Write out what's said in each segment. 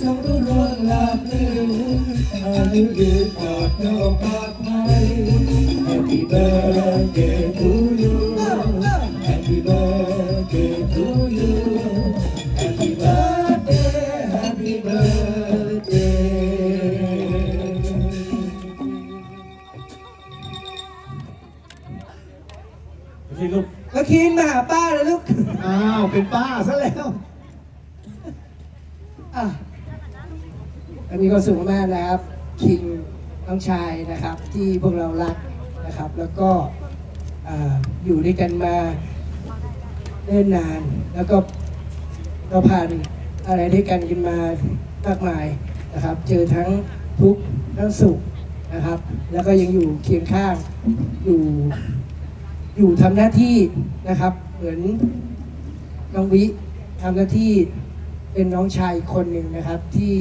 จงรุ่งเรืองลาบลื่นอายุยืนปลอดโรคปลอดภัย Happy birthday to you Happy birthday to you Happy birthday Happy birthday ไม่ใช่ลูกก็คินมาหาป้าเลยลูก อ้าว เป็นป้าซะแล้ว อะ อันนี้ก็สูงมากนะครับ คิงน้องชายนะครับ ที่พวกเรารักนะครับ แล้วก็อ่าอยู่ด้วยกันมาเนิ่นนาน แล้วก็เราผ่านอะไรด้วยกันกันมามากมายนะครับ เจอทั้งทุกข์ทั้งสุขนะครับ แล้วก็ยังอยู่เคียงข้างอยู่อยู่ทำหน้าที่นะครับ เหมือนน้องวิทำหน้าที่เป็นน้องชายคนหนึ่งนะครับที่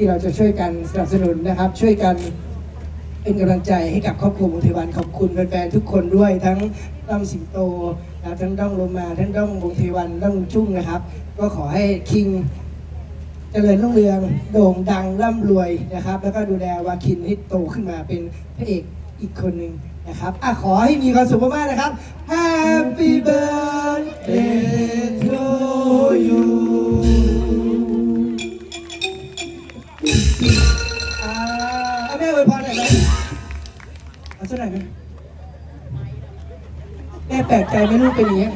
ที่เราจะช่วยกันสนับสนุนนะครับ ช่วยกันเป็นกำลังใจให้กับครอบครัววงเทวันขอบคุณแฟนๆทุกคนด้วยทั้งด้อมสิงโตนะทั้งด้อมโลมาทั้งด้อมวงเทวันด้อมลุงชุ่งนะครับ ก็ขอให้คิงเจริญรุ่งเรืองโด่งดังร่ำรวยนะครับ แล้วก็ดูแลวาคินให้โตขึ้นมาเป็นพระเอกอีกคนหนึ่งนะครับอะขอให้มีความสุขมากๆนะครับ Happy birthday แม่ไวพรหน่ไหมเอาสักหน่อยไหมแม่แปลกใจไหมลูกเป็นอย่างเงี้